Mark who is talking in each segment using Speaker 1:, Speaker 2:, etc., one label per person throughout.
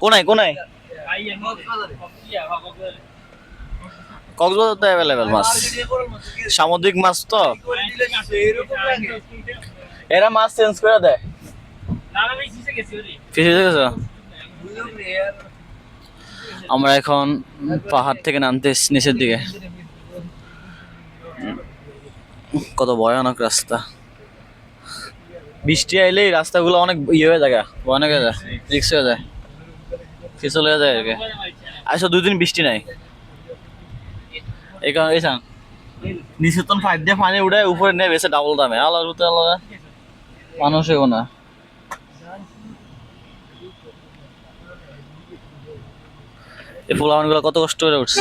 Speaker 1: কোনায় কোনায়? কক্সবাজার। তো অ্যাভেলেবেল মাছ। সামুদ্রিক মাছ তো? এরা মাছ চেঞ্জ করে দেয়। গেছো আমরা এখন পাহাড় থেকে নামতে নিচের দিকে। কত ভয়ানক রাস্তা। বৃষ্টি আইলে এই রাস্তাগুলো অনেক ইয়ে হয়ে যায় ভয়ানক হয়ে যায়, রিক্স হয়ে যায় পিছল হয়ে যায় আর কি। আসলে দুই দিন বৃষ্টি নাই? এই কারণে, এই নিচে তো ফাইভ দিয়ে পানি উঠে উপরে নেবে এসে ডাবল দামে। আলাদা উঠতে আলাদা মানুষ এগো না। এই ফুলাবানগুলো কত কষ্ট করে উঠছে।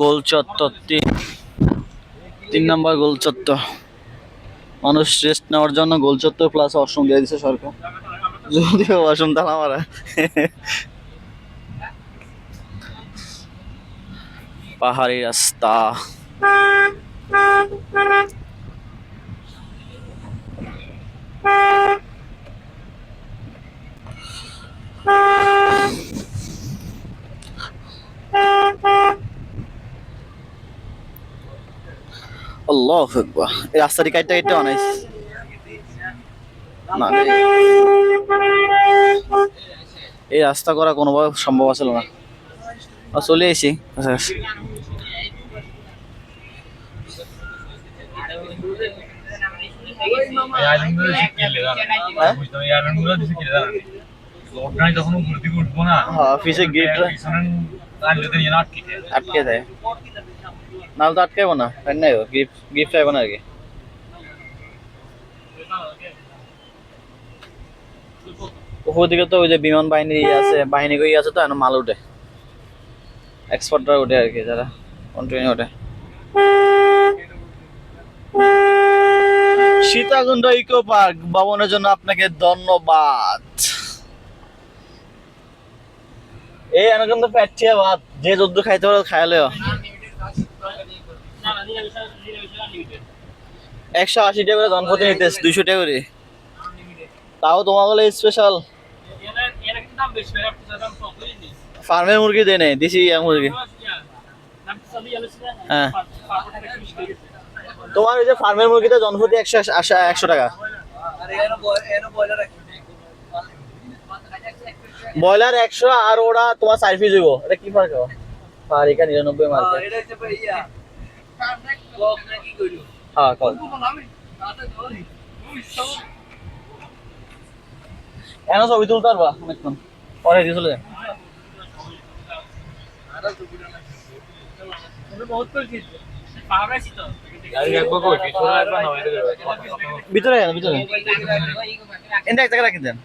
Speaker 1: গোল চত্বর তিন। তিন নম্বর গোল চত্বর। মানুষ রেস্ট নেওয়ার জন্য গোল চত্বর প্লাস অসম দিয়ে দিছে সরকার। যদিও অসম তালা মারা। পাহাড়ি রাস্তা। আল্লাহ এই রাস্তাটি কাটতে কাটতে বানাইছে না এই রাস্তা করা কোনোভাবে সম্ভব আছিল না চলে কাছাকাছি। হ্যাঁ? হ্যাঁ
Speaker 2: আটকে যায়।
Speaker 1: আটকে দেয় নাহলে তো আটকাইবো না নাই গিফট গিফট চাইব না আর কি। উপর দিকে তো ওই যে বিমান বাহিনী আছে, বাহিনী কই আছে তো মাল উঠে। এক্সপার্টরা উঠে আর কি, যারা কন্টিনিউ ওঠে সীতাকুণ্ড ইকো পার্ক ভবনের জন্য আপনাকে ধন্যবাদ। এই এনে কিন্তু পেটছিয়া ভাত, যে যদ্দু খাইতে পারো খাইলেও একশো আশি টাকা করে জনপতি নিতেছ দুইশো টাকা করে। তাও তোমার বলে স্পেশাল ফার্মের মুরগি দেয় নেই ইয়া মুরগি। হ্যাঁ। তোমার ওই যে ফার্মের মুরগিতে জনপ্রতি একশো একশো টাকা। ব্রয়লার একশো আর ওরা তোমার চার পিস হইব। এটা কি ফার্ক আর এখানে নিরানব্বই মার্কেট হ্যাঁ কল। এনে ছবি তুলতে পারবা? অনেকক্ষণ। পরে দিয়ে চলে যায়? ভিতরে ভিতরে। দেন।